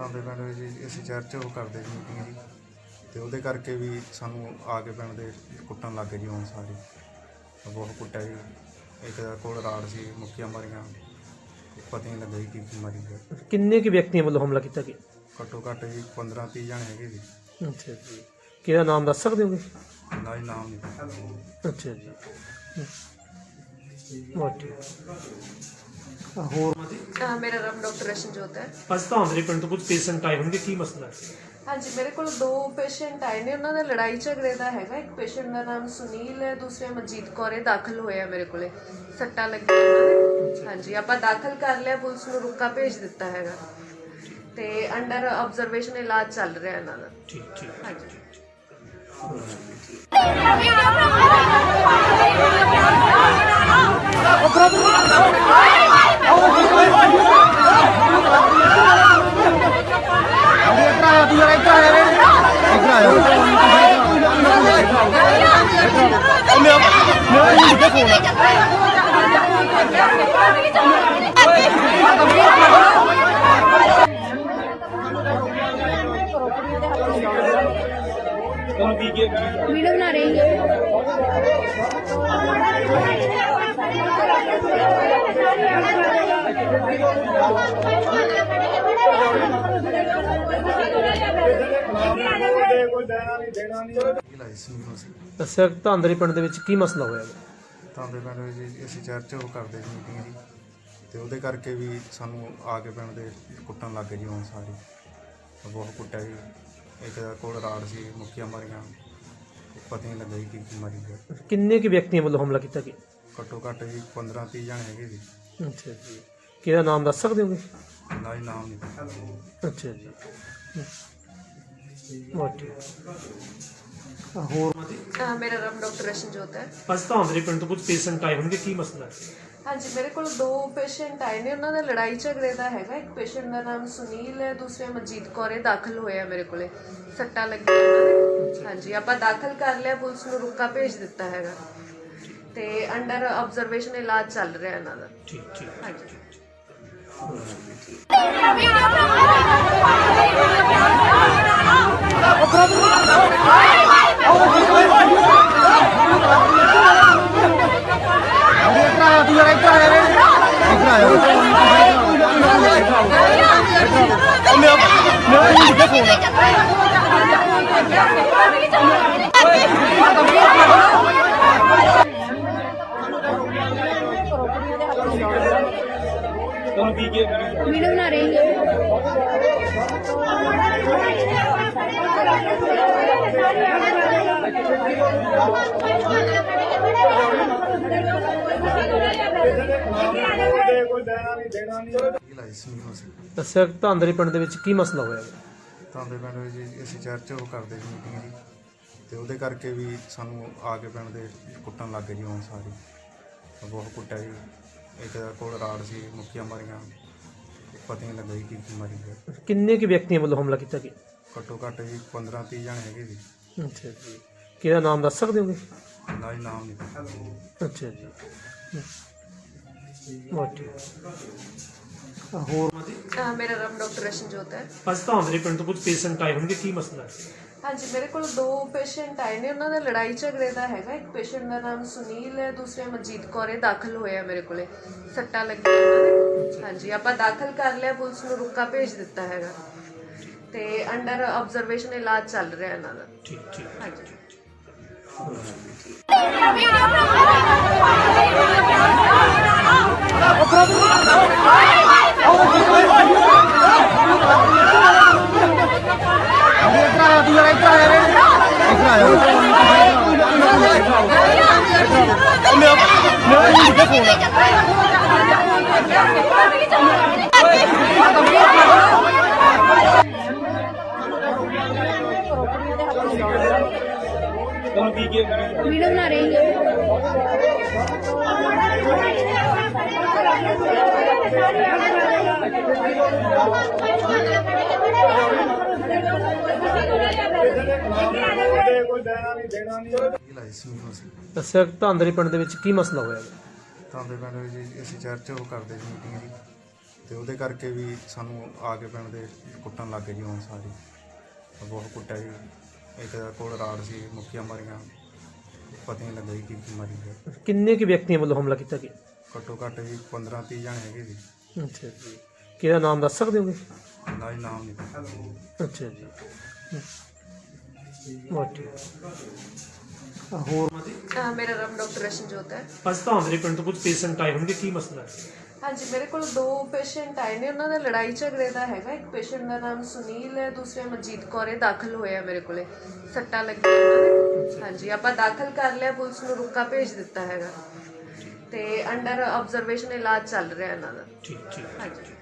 ਤਾਂ ਦੇ ਪਿੰਡ ਵਿੱਚ ਅਸੀਂ ਚਰਚ ਉਹ ਕਰਦੇ ਜੀ ਮੀਟਿੰਗ ਜੀ। ਤੇ ਉਹਦੇ ਕਰਕੇ ਵੀ ਸਾਨੂੰ ਆ ਕੇ ਪਿੰਡ ਦੇ ਕੁੱਟਣ ਲੱਗ ਗਏ ਜੀ ਹੁਣ ਸਾਰੇ। ਬਹੁਤ ਕੁੱਟਿਆ ਜੀ। ਇੱਕ ਦਾ ਕੋਲ ਰਾੜ ਸੀ ਮੁੱਕੀਆਂ ਮਾਰੀਆਂ। ਪਤਾ ਹੀ ਕੀ ਕੀ ਮਾਰੀ ਹੈ ਕਿੰਨੇ ਕੁ ਵਿਅਕਤੀਆਂ ਵੱਲੋਂ ਹਮਲਾ ਕੀਤਾ ਗਿਆ? ਘੱਟੋ ਘੱਟ ਜੀ 15 30 ਜਣੇ ਹੈਗੇ ਜੀ। ਅੱਛਾ ਜੀ। ਕਿਹਦਾ ਨਾਮ ਦੱਸ ਸਕਦੇ ਹੋ ਨਾ ਜੀ ਨਾਮ ਨਹੀਂ। ਅੱਛਾ ਜੀ। ਹੋਰ ਅਹ ਮੇਰਾ ਨਾਮ ਡਾਕਟਰ ਰਸ਼ਨਜੋਤ ਹੈ। ਅੱਜ ਤਾਂ ਆਂਦਰੇ ਪਿੰਡ ਤੋਂ ਕੁਝ ਪੇਸ਼ੈਂਟ ਆਏ ਹੋਣਗੇ ਕੀ ਮਸਲਾ ਹੈ? ਹਾਂਜੀ ਮੇਰੇ ਕੋਲ ਦੋ ਪੇਸ਼ੈਂਟ ਆਏ ਨੇ ਉਹਨਾਂ ਦਾ ਲੜਾਈ ਝਗੜੇ ਦਾ ਹੈਗਾ। ਇੱਕ ਪੇਸ਼ੈਂਟ ਦਾ ਨਾਮ ਸੁਨੀਲ ਹੈ ਦੂਸਰੇ ਮਨਜੀਤ ਕੌਰ ਦਾਖਲ ਹੋਇਆ ਮੇਰੇ ਕੋਲੇ। ਸੱਟਾਂ ਲੱਗੀਆਂ ਉਹਨਾਂ ਦੇ। ਹਾਂਜੀ ਆਪਾਂ ਦਾਖਲ ਕਰ ਲਿਆ ਪੁਲਿਸ ਨੂੰ ਰੁਕਾ ਭੇਜ ਦਿੱਤਾ ਹੈਗਾ। ਤੇ ਅੰਡਰ ਆਬਜ਼ਰਵੇਸ਼ਨ ਇਲਾਜ ਚੱਲ ਰਿਹਾ ਇਹਨਾਂ ਦਾ। ਠੀਕ ਠੀਕ ਹਾਂਜੀ। तुम की के वीडियो बना रही है कोई देना नहीं देना नहीं ਲਾਈ ਸੀ ਫਸ ਦੱਸਿਆ ਪਿੰਡ ਦੇ ਵਿੱਚ ਕੀ ਮਸਲਾ ਹੋਇਆ ਹੈ ਤਾਂ ਪਿੰਡ ਵਿੱਚ ਜੀ ਅਸੀਂ ਚਰਚ ਉਹ ਕਰਦੇ ਸੀ ਮੀਟਿੰਗ ਜੀ। ਤੇ ਉਹਦੇ ਕਰਕੇ ਵੀ ਸਾਨੂੰ ਆ ਕੇ ਪਿੰਡ ਦੇ ਕੁੱਟਣ ਲੱਗ ਜੀ ਹੁਣ ਸਾਰੇ। ਬਹੁਤ ਕੁੱਟਿਆ ਜੀ। ਇੱਕ ਦਾ ਕੋਲ ਰਾੜ ਸੀ ਮੁੱਕੀਆਂ ਮਾਰੀਆਂ। ਤੇ ਪਤਾ ਨਹੀਂ ਕੀ ਮਾਰੀ ਗਏ ਕਿੰਨੇ ਕੁ ਵਿਅਕਤੀਆਂ ਵੱਲੋਂ ਹਮਲਾ ਕੀਤਾ ਗਿਆ? ਘੱਟੋ ਘੱਟ ਜੀ 15 30 ਜਣੇ ਹੈਗੇ ਜੀ। ਅੱਛਾ ਜੀ। ਕਿਹਦਾ ਨਾਮ ਦੱਸ ਸਕਦੇ ਹੋ ਨਾ ਜੀ ਨਾਮ ਨਹੀਂ। ਅੱਛਾ ਜੀ। ਹਮ। ਹੋਰ ਮੇਰਾ ਨਾਮ ਡਾਕਟਰ ਰਸ਼ਨਜੋਤ ਹੈ। ਅੱਜ ਧਾਂਦਰੇ ਪਿੰਡ ਤੋਂ ਕੁਝ ਪੇਸ਼ੈਂਟ ਆਏ ਹੋਣਗੇ ਕੀ ਮਸਲਾ ਹੈ? ਹਾਂਜੀ ਮੇਰੇ ਕੋਲ ਦੋ ਪੇਸ਼ੈਂਟ ਆਏ ਨੇ ਉਹਨਾਂ ਦਾ ਲੜਾਈ ਝਗੜੇ ਦਾ ਹੈਗਾ। ਇੱਕ ਪੇਸ਼ੈਂਟ ਦਾ ਨਾਮ ਸੁਨੀਲ ਹੈ ਦੂਸਰੇ ਮਨਜੀਤ ਕੌਰ ਦਾਖਲ ਹੋਏ ਮੇਰੇ ਕੋਲੇ। ਸੱਟਾਂ ਲੱਗੀਆਂ ਉਹਨਾਂ ਹਾਂਜੀ ਆਪਾਂ ਦਾਖਲ ਕਰ ਲਿਆ ਪੁਲਿਸ ਨੂੰ ਰੁਕਾ ਭੇਜ ਦਿੱਤਾ ਹੈਗਾ। ਤੇ ਅੰਡਰ ਆਬਜ਼ਰਵੇਸ਼ਨ ਇਲਾਜ ਚੱਲ ਰਿਹਾ ਇਹਨਾਂ ਦਾ। ਠੀਕ ਠੀਕ ਹਾਂਜੀ। ਮੇਰਾ ਮੇਰਾ ਇਹ ਕਿੱਥੇ ਫੋਨ ਤੁਹਾਨੂੰ ਕੀ ਕੀ ਵੀਡੀਓ ਬਣਾ ਰਹੀ ਹੈ ਕੋਈ ਦੇਣਾ ਨਹੀਂ ਦੇਣਾ ਨਹੀਂ ਦੱਸਿਆ ਕਿ ਧਾਂਦਰੀ ਪਿੰਡ ਦੇ ਵਿੱਚ ਕੀ ਮਸਲਾ ਹੋਇਆ ਹੈ ਤਾਂ ਦੇ ਪਿੰਡ ਵਿੱਚ ਜੀ ਅਸੀਂ ਚਰਚ ਉਹ ਕਰਦੇ ਸੀ ਮੀਟਿੰਗ ਜੀ। ਤੇ ਉਹਦੇ ਕਰਕੇ ਵੀ ਸਾਨੂੰ ਆ ਕੇ ਪਿੰਡ ਦੇ ਕੁੱਟਣ ਲੱਗ ਗਏ ਜੀ ਹੁਣ ਸਾਰੇ। ਤਾਂ ਬਹੁਤ ਕੁੱਟਿਆ ਜੀ। ਇੱਕ ਦਾ ਕੋਲ ਰਾੜ ਸੀ ਮੁੱਕੀਆਂ ਮਾਰੀਆਂ। ਪਤਾ ਹੀ ਨਹੀਂ ਲੱਗਾ ਜੀ ਕੀ ਕੀ ਮਾਰੀ ਹੈ ਕਿੰਨੇ ਕੁ ਵਿਅਕਤੀਆਂ ਵੱਲੋਂ ਹਮਲਾ ਕੀਤਾ ਗਿਆ? ਘੱਟੋ ਘੱਟ ਜੀ 15 30 ਜਣੇ ਹੈਗੇ ਜੀ। ਅੱਛਾ ਜੀ। ਕਿਹਦਾ ਨਾਮ ਦੱਸ ਸਕਦੇ ਹੋਗੇ? ਨਾ ਜੀ ਨਾਮ ਨਹੀਂ। ਪਤਾ ਅੱਛਾ ਜੀ। ਵਾਟ ਹੋਰ ਅਹ ਮੇਰਾ ਨਾਮ ਡਾਕਟਰ ਰਸ਼ਨਜੋਤ ਹੈ। ਅੱਜ ਧਾਂਦਰੀ ਪਿੰਡ ਤੋਂ ਕੁਝ ਪੇਸ਼ੈਂਟ ਆਏ ਹੋਣਗੇ ਕੀ ਮਸਲਾ ਹੈ? ਹਾਂਜੀ ਮੇਰੇ ਕੋਲ ਦੋ ਪੇਸ਼ੈਂਟ ਆਏ ਨੇ ਉਹਨਾਂ ਦਾ ਲੜਾਈ ਝਗੜੇ ਦਾ ਹੈਗਾ। ਇੱਕ ਪੇਸ਼ੈਂਟ ਦਾ ਨਾਮ ਸੁਨੀਲ ਹੈ ਦੂਸਰੇ ਮਨਜੀਤ ਕੌਰ ਹੈ ਦਾਖਲ ਹੋਇਆ ਮੇਰੇ ਕੋਲੇ। ਸੱਟਾਂ ਲੱਗੀਆਂ ਉਹਨਾਂ ਦੇ। ਹਾਂਜੀ ਆਪਾਂ ਦਾਖਲ ਕਰ ਲਿਆ ਪੁਲਿਸ ਨੂੰ ਰੁਕਾ ਭੇਜ ਦਿੱਤਾ ਹੈਗਾ। ਤੇ ਅੰਡਰ ਆਬਜ਼ਰਵੇਸ਼ਨ ਇਲਾਜ ਚੱਲ ਰਿਹਾ ਇਹਨਾਂ ਦਾ। ਠੀਕ ਠੀਕ ਹਾਂਜੀ। ਫੋਨ ਦੱਸਿਆ ਕਿ ਧਾਂਦਰੀ ਪਿੰਡ ਦੇ ਵਿੱਚ ਕੀ ਮਸਲਾ ਹੋਇਆ? ਹੈ ਤਾਂ ਦੇ ਪਿੰਡ ਵਿੱਚ ਜੀ ਅਸੀਂ ਚਰਚ ਉਹ ਕਰਦੇ ਸੀ ਮੀਟਿੰਗ ਜੀ। ਤੇ ਉਹਦੇ ਕਰਕੇ ਵੀ ਸਾਨੂੰ ਆ ਕੇ ਪਿੰਡ ਦੇ ਕੁੱਟਣ ਲੱਗ ਗਏ ਜੀ ਹੁਣ ਸਾਰੇ। ਬਹੁਤ ਕੁੱਟਿਆ ਜੀ। ਇੱਕ ਦਾ ਕੋਲ ਰਾੜ ਸੀ ਮੁੱਕੀਆਂ ਮਾਰੀਆਂ। ਪਤਾ ਨਹੀਂ ਲੱਗਾ ਜੀ ਕੀ ਕੀ ਮਾਰੀ ਹੈ। ਕਿੰਨੇ ਕੁ ਵਿਅਕਤੀਆਂ ਵੱਲੋਂ ਹਮਲਾ ਕੀਤਾ ਗਿਆ? ਘੱਟੋ ਘੱਟ ਜੀ 15 30 ਜਣੇ ਹੈਗੇ ਜੀ। ਅੱਛਾ ਜੀ। ਕਿਹਦਾ ਨਾਮ ਦੱਸ ਸਕਦੇ ਹੋਗੇ? ਨਾ ਜੀ ਨਾਮ ਨਹੀਂ। ਪਤਾ। ਅੱਛਾ ਜੀ। ਵਾਟੀ ਹੋਰ ਅਹ ਮੇਰਾ ਨਾਮ ਡਾਕਟਰ ਰਸ਼ਨਜੋਤ ਹੈ। ਅੱਜ ਧਾਂਦਰੀ ਪਿੰਡ ਤੋਂ ਕੁਝ ਪੇਸ਼ੈਂਟ ਆਏ ਹੋਣਗੇ ਕੀ ਮਸਲਾ ਹੈ? ਹਾਂਜੀ ਮੇਰੇ ਕੋਲ ਦੋ ਪੇਸ਼ੈਂਟ ਆਏ ਨੇ ਉਹਨਾਂ ਦਾ ਲੜਾਈ ਝਗੜੇ ਦਾ ਹੈਗਾ। ਇੱਕ ਪੇਸ਼ੈਂਟ ਦਾ ਨਾਮ ਸੁਨੀਲ ਹੈ ਦੂਸਰੇ ਮਨਜੀਤ ਕੌਰ ਹੈ ਦਾਖਲ ਹੋਇਆ ਮੇਰੇ ਕੋਲੇ। ਸੱਟਾਂ ਲੱਗੀਆਂ ਉਹਨਾਂ ਦੇ। ਹਾਂਜੀ ਆਪਾਂ ਦਾਖਲ ਕਰ ਲਿਆ ਪੁਲਿਸ ਨੂੰ ਰੁਕਾ ਭੇਜ ਦਿੱਤਾ ਹੈਗਾ। ਤੇ ਅੰਡਰ ਆਬਜ਼ਰਵੇਸ਼ਨ ਇਲਾਜ ਚੱਲ ਰਿਹਾ ਇਹਨਾਂ ਦਾ। ਠੀਕ ਠੀਕ ਹਾਂਜੀ।